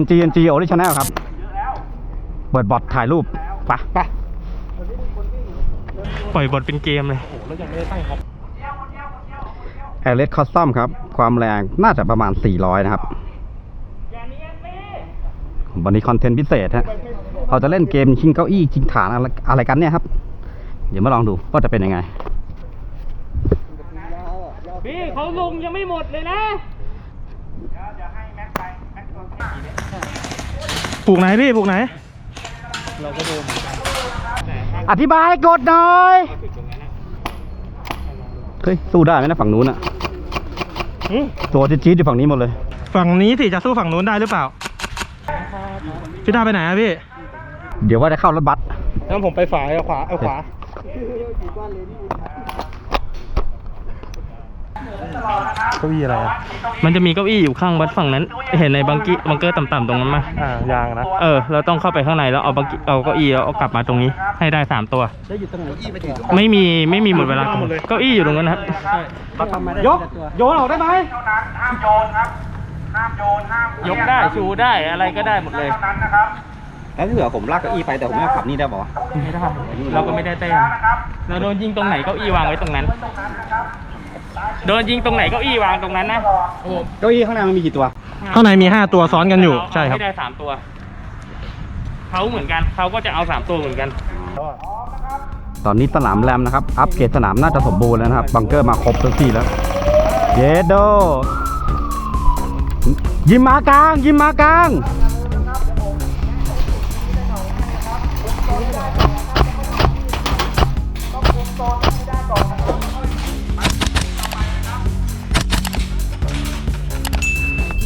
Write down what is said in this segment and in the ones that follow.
NGNG Original ครับ เปิดบอทถ่ายรูปไปไปปล่อยบทเป็นเกมเลยแอร์เลสคอสตอมครับ ความแรงน่าจะประมาณ 400 นะครับ วันนี้คอนเทนต์พิเศษฮะเราจะเล่นเกมชิงเก้าอี้ชิงฐานอะไรอะไรกันเนี่ยครับ เดี๋ยวมาลองดูว่าจะเป็นยังไงพี่เขาลงยังไม่หมดเลยนะ ปลูกไหนพี่ปลูกไหนอธิบายกดหน่อยเฮ้ยสู้ได้ไหมนะฝั่งนู้นอะตัวจี๊ดๆอยู่ฝั่งนี้หมดเลย ฝั่งนี้สิจะสู้ฝั่งนู้นได้หรือเปล่าพี่ดาไปไหนอะพี่ เดี๋ยวว่าจะเข้ารถบัสงั้นผมไปฝาเอาขวาเอาขวา เก้าอี้อะไรอะมันจะมีเก้าอี้อยู่ข้างวัดฝั่งนั้น เห็นในบังกี้บังเกอร์ต่ำๆตรงนั้นไหมอ่ายางนะ เออ เราต้องเข้าไปข้างในแล้วเอาบังกี้เอาเก้าอี้แล้วเอากลับมาตรงนี้ ให้ได้สามตัวไม่มีไม่มีหมดเวลาหมดเลยเก้าอี้อยู่ตรงนั้นครับยกโยนออกได้ไหมยกได้ชูได้อะไรก็ได้หมดเลยแล้วถ้าเผื่อผมลากเก้าอี้ไปแต่ผมไม่เอาขับนี่ได้ป่าวะไม่ได้เราก็ไม่ได้เต้นเราโดนยิงตรงไหนเก้าอี้วางไว้ตรงนั้น โดนยิงตรงไหนเก้าอี้วางตรงนั้นนะเก้าอี้ข้างในมันมีกี่ตัว ข้างในมีห้าตัวซ้อนกันอยู่ ใช่ครับให้ได้สามตัว เขาเหมือนกันเขาก็จะเอาสามตัวเหมือนกัน ตอนนี้สนามแรมนะครับ อัปเกรดสนามน่าจะสมบูรณ์แล้วนะครับ บังเกอร์มาครบทุกที่แล้ว เยโด ยิมมากลาง ยิมมากลาง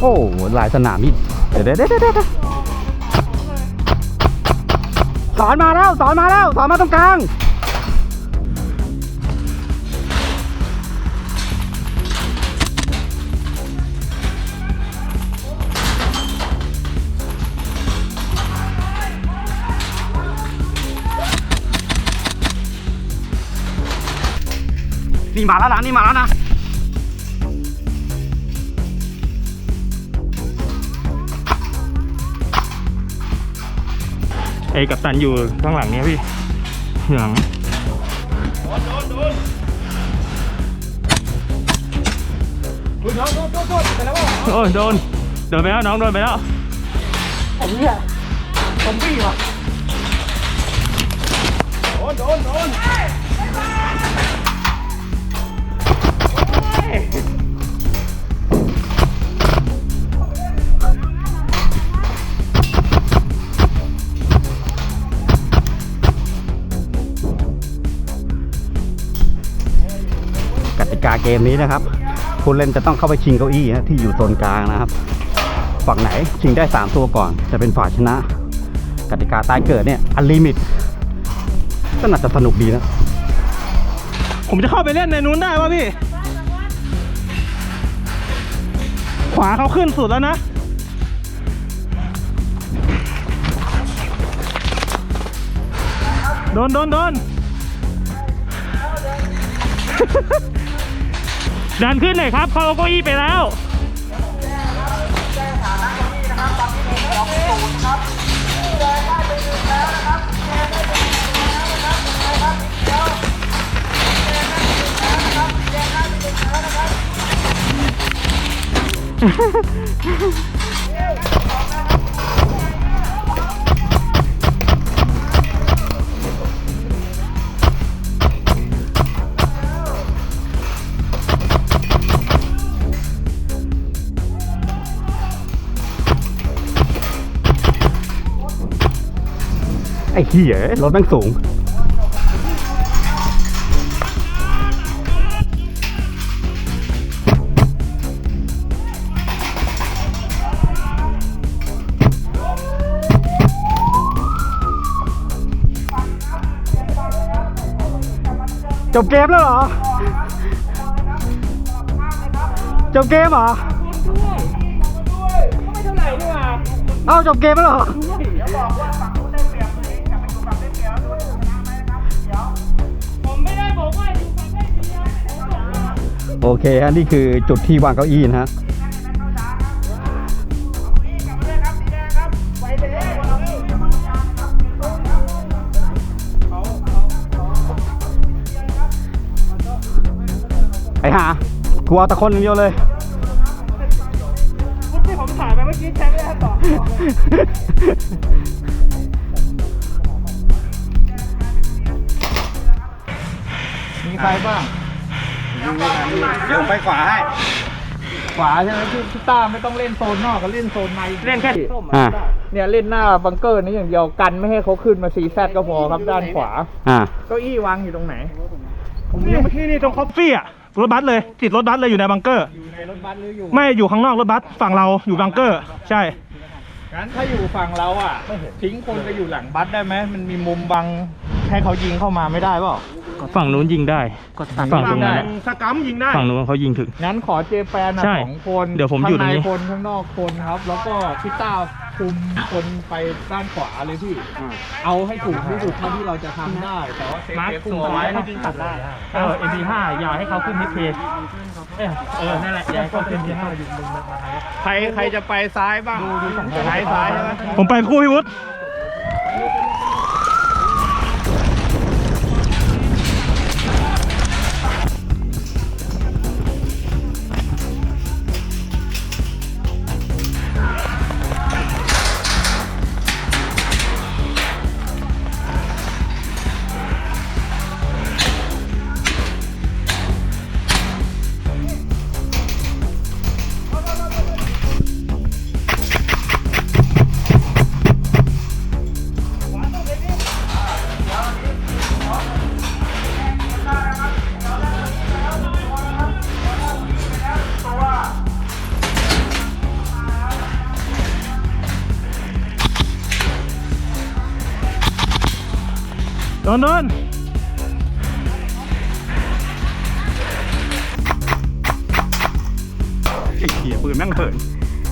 โอ้หลายสนามนี่เดี๋ยวเดี๋ยวเดี๋ยวเดี๋ยวสอนมาแล้วสอนมาแล้วสอนมาตรงกลางนี่มาแล้วนะนี่มาแล้วนะ อ้กับตันอยู่ข้างหลังเนี้ยพี่หลังโอ้ยโดนโดนไปแล้วน้องโดนไปแล้วกติกา เกมนี้นะครับผู้เล่นจะต้องเข้าไปชิงเก้าอี้นะที่อยู่โซนกลางนะครับ ฝั่งไหนชิงได้ 3 ตัวก่อน จะเป็นฝ่ายชนะ กติกาตายเกิดเนี่ยอันลิมิตก็น่าจะสนุกดีนะ ผมจะเข้าไปเล่นในนู้นได้ป่ะพี่ ขวาเขาขึ้นสุดแล้วนะ โดนโดนโดน ดันขึ้นหน่อยครับเขาเอาเก้าอี้ไปแล้วไอ้เหี้ยรถแม่งสูง จบเกมแล้วเหรอ จบเกมเหรอ เอ้าจบเกมแล้วเหรอ โอเคฮะนี่คือจุดที่วางเก้าอี้นะฮะไอห่ากูเอาตะคนอย่างเดียวเลย ที่ผมถ่ายไปเมื่อกี้แชร์ไม่ได้ต่อมีใครบ้าง เดี๋ยวไปขวาให้ ขวาใช่ไหมพี่พี่ต้าไม่ต้องเล่นโซนนอกก็เล่นโซนในเล่นแค่อ่า เนี่ยเล่นหน้าบังเกอร์นี้อย่างเดียวกันไม่ให้เขาขึ้นมาซีแซดก็พอครับด้านขวาอ่า เก้าอี้วางอยู่ตรงไหน ผมยังที่นี่ตรงคอฟฟี่อะรถบัสเลย ติดรถบัสเลยอยู่ในบังเกอร์ อยู่ในรถบัสหรืออยู่ไม่อยู่ข้างนอกรถบัสฝั่งเราอยู่บังเกอร์ ใช่ งั้นถ้าอยู่ฝั่งเราอะทิ้งคนไปอยู่หลังบัสได้ไหมมันมีมุมบังให้เขายิงเข้ามาไม่ได้เปล่า ฝั่งนู้นยิงได้ฝั่งตรงนั้นได้อะสกัมยิงได้ ฝั่งนู้นเขายิงถึง งั้นขอเจแปนนะใช่สองคนเดี๋ยวผมอยู่ตรงนี้ ข้างในคนข้างนอกคนครับ แล้วก็พี่ต้าคุมคนไปด้านขวาเลยพี่ เอาให้ถูกที่สุดเท่าที่เราจะทำได้ แต่ว่าเซฟมาร์คเซฟคุมตัวไว้ไว้ให้ยิงตัดได้เออ MP5 อย่าให้เขาขึ้นมิดเพจเออเออนั่นแหละอย่าให้เขาขึ้น MP5 อยู่มึงมาทางนี้ใครใครจะไปซ้ายบ้างซ้ายซ้ายใช่ไหมผมไปคู่พี่วุฒิ ดนโดนไอ้เหี้ยปืนแม่งเหิน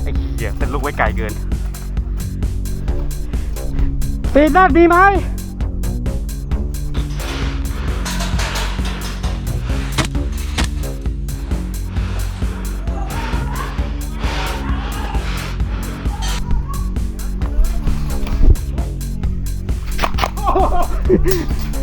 ไอ้เหี้ยเป็นลูกไว้ไกลเกินปีนได้ดีไหม Ha ha ha!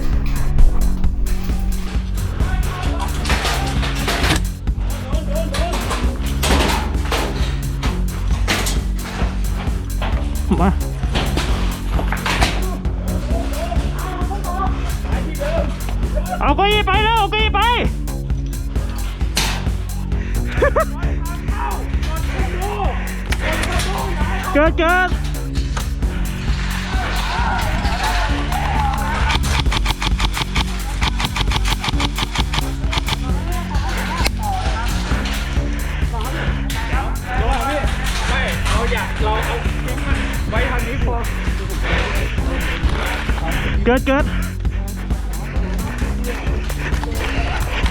เกิดเกิด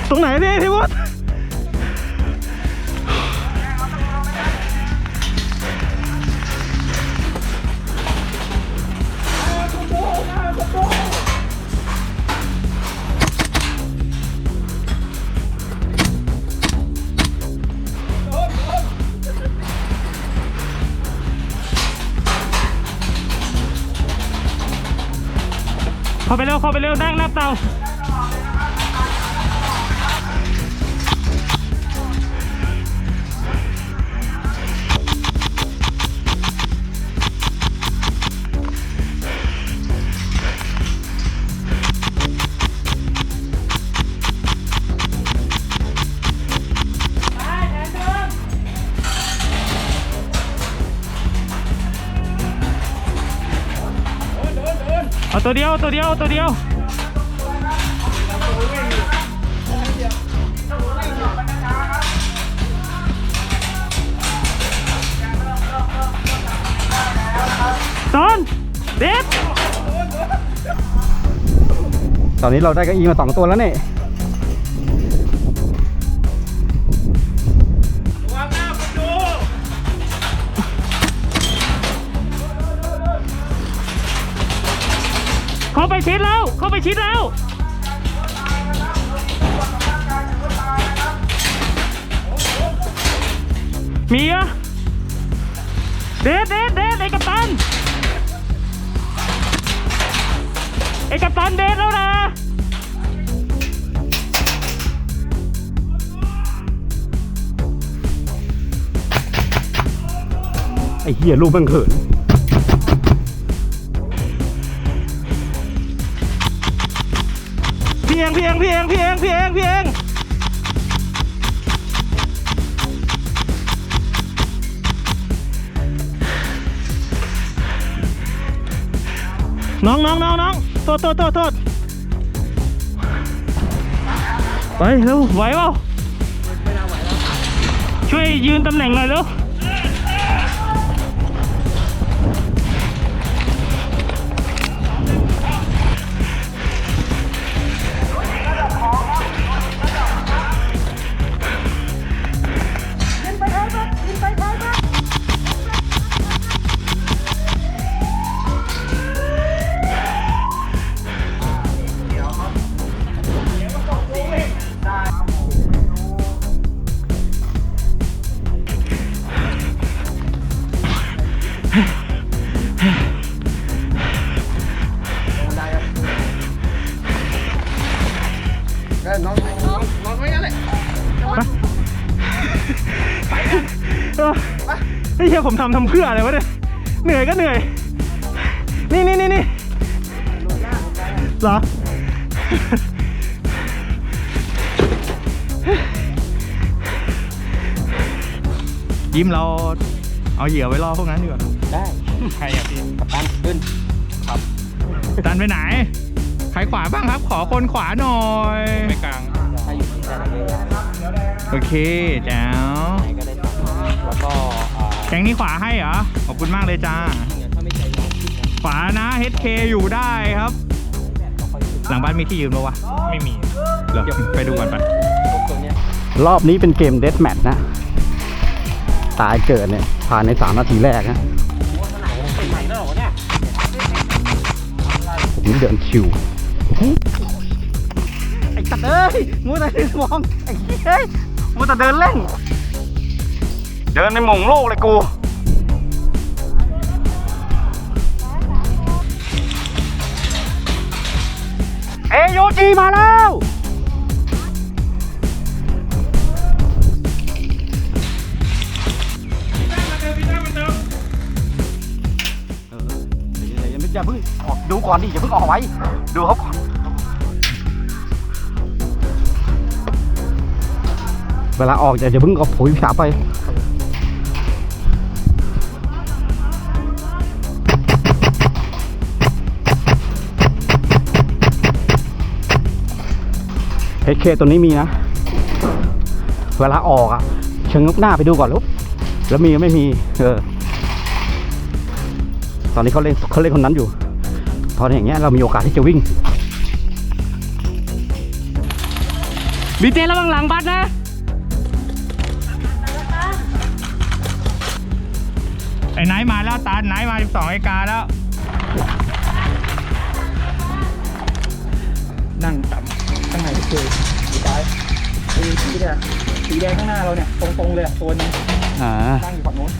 ตรงไหนพี่พี่วุฒ เข้าไปเร็วเข้าไปเร็วนั่งนับเตา ตัวเดียวตัวเดียวตัวเดียวตอนเด็ดตอนนี้เราได้กระอี้มาสองตัวแล้วเนี่ย คิดแล้วมีอะเดดเดดเดดเอ้กัตันเอ้กัตันเดดแล้วนะไอ้เหี้ยรูปแม่งเขิน เพียงเพียงเพียงเพียงเพียงเพียงน้องน้องน้องน้องโทษโทษโทษโทษไปเร็วไหวเปล่าช่วยยืนตำแหน่งหน่อยเร็ว เหี้ยผมทำทำเพื่ออะไรวะเนี่ยเหนื่อยก็เหนื่อย นี่นี่นี่นี่เหรอยิ้มเราเอาเหยื่อไว้รอพวกนั้นดีกว่าได้ ใครอะพี่กับตันขึ้นดันไปไหนใครขวาบ้างครับ ขอคนขวาหน่อยไม่กลางถ้าอยู่ที่แต่ละเรื่องโอเคแจ๋วไหนก็ได้ตัดแล้วก็อ่า แกงนี้ขวาให้เหรอ ขอบคุณมากเลยจ้าจริงๆถ้าไม่ใจร้อนจริงนะขวานะ HK อยู่ได้ครับ หลังบ้านมีที่ยืนปะวะ ไม่มีเหรอไปดูก่อนไปตรงเนี้ยรอบนี้เป็นเกมเดสแมทนะ ตายเกิดเนี่ยผ่านใน 3 นาทีแรกนะเป็นใหม่แล้วเหรอเนี่ยผมเดินชิวไอ้ตัดเอ้ยมัวแต่มองไอ้เฮ้ยมัวแต่เดินเล่น เดินในหม่งโลกเลยกู เอโยจีมาแล้ว อย่าเพิ่งออกดูก่อนดิอย่าเพิ่งออกไว้ ดูเขาก่อนเวลาออกอย่าเพิ่งเอาผุยฉาบไป เฮเคตัวนี้มีนะ เวลาออกอะเชิงนกหน้าไปดูก่อนลูกแล้วมีไม่มีเออตอนนี้เขาเล่นเขาเล่นคนนั้นอยู่ตอนอย่างเงี้ยเรามีโอกาสที่จะวิ่งบีเจระวังหลังบัสนะไอ้ไนท์มาแล้วตาไนท์มา 12ไอกาแล้ว นั่งต่ำ ข้างในก็คือสีฟ้าไอ้ที่เนี่ยสีแดงข้างหน้าเราเนี่ยตรงๆเลยอะตัวนึงอ่านั่งอยู่ฝั่งโน้น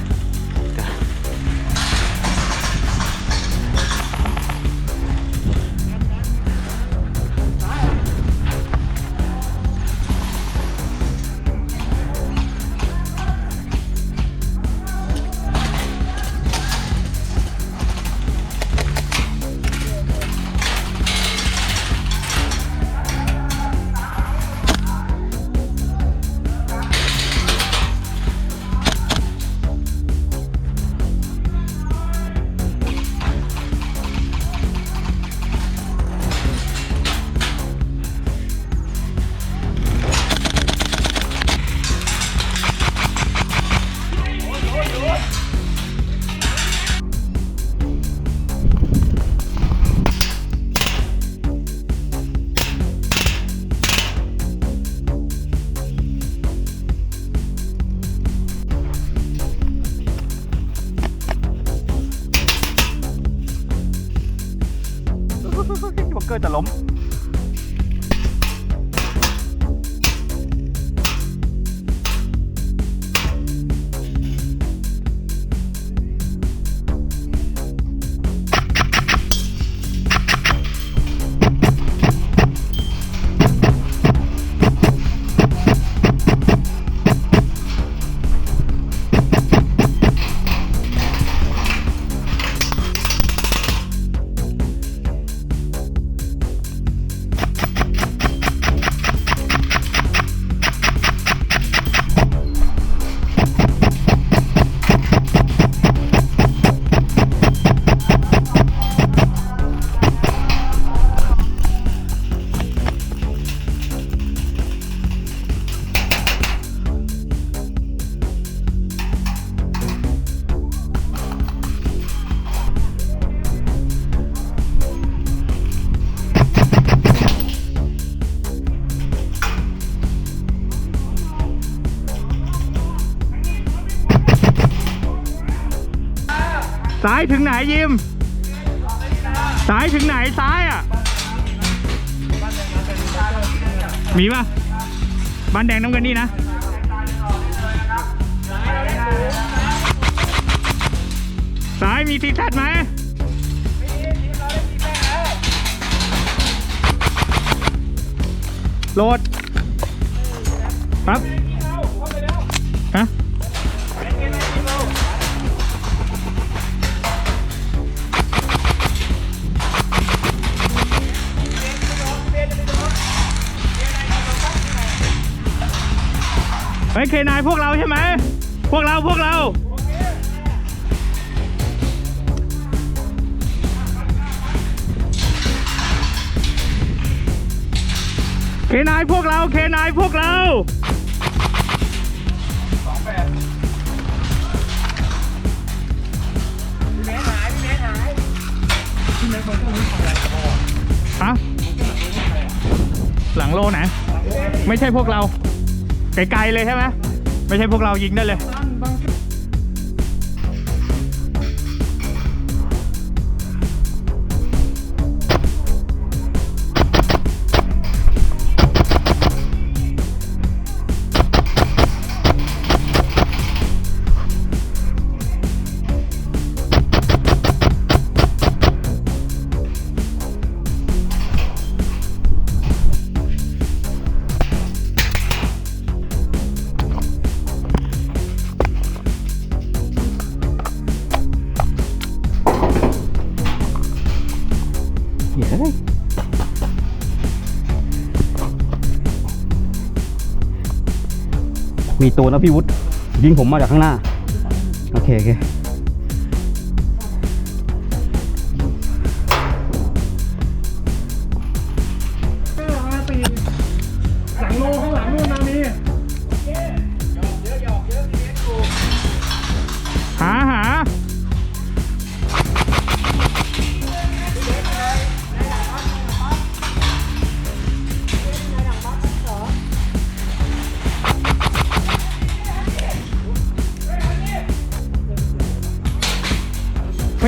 ายถึงไหนยิม ซ้ายถึงไหนซ้ายอะ มีป่ะบ้านแดงน้ำเงินนี่นะ ซ้ายมีทีทัดไหมโหลดครับ เฮ้ยเคนายพวกเราใช่ไหม พวกเราพวกเรา เคนายพวกเรา เคนายพวกเราฮะหลังโลไหนไม่ใช่พวกเรา ไกลๆเลยใช่ไหมไม่ใช่พวกเรายิงได้เลย มีตัวนะพี่วุฒิยิงผมมาจากข้างหน้า โอเคโอเค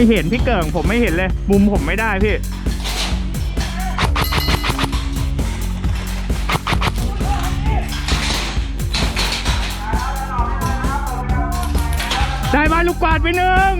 เห็นพี่เกิงผมไม่เห็นเลย มุมผมไม่ได้พี่ได้มาลูกกวาดไปหนึ่ง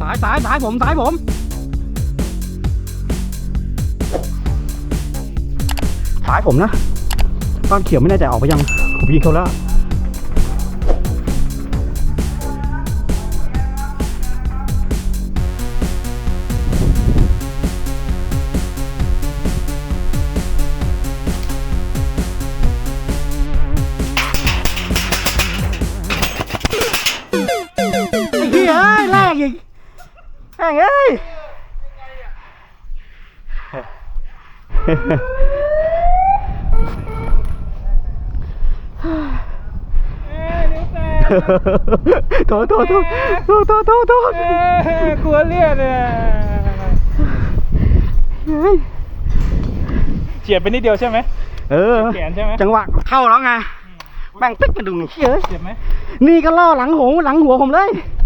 สายสายสายผมสายผมสายผมนะบ้านเขียวไม่แน่ใจออกไปยังผมยิงเขาแล้ว โทษโทษโทษโทษโทษโทษโทษเอ้ยกลัวเลี่ยนเลยเฉียดไปนิดเดียวใช่ไหมเออแขนใช่ไหมจังหวะเข้าแล้วไงแม่งตึ๊กกระดุงเฮ้ยเจ็บไหมนี่ก็ล่อหลังหัวหลังหัวผมเลยเ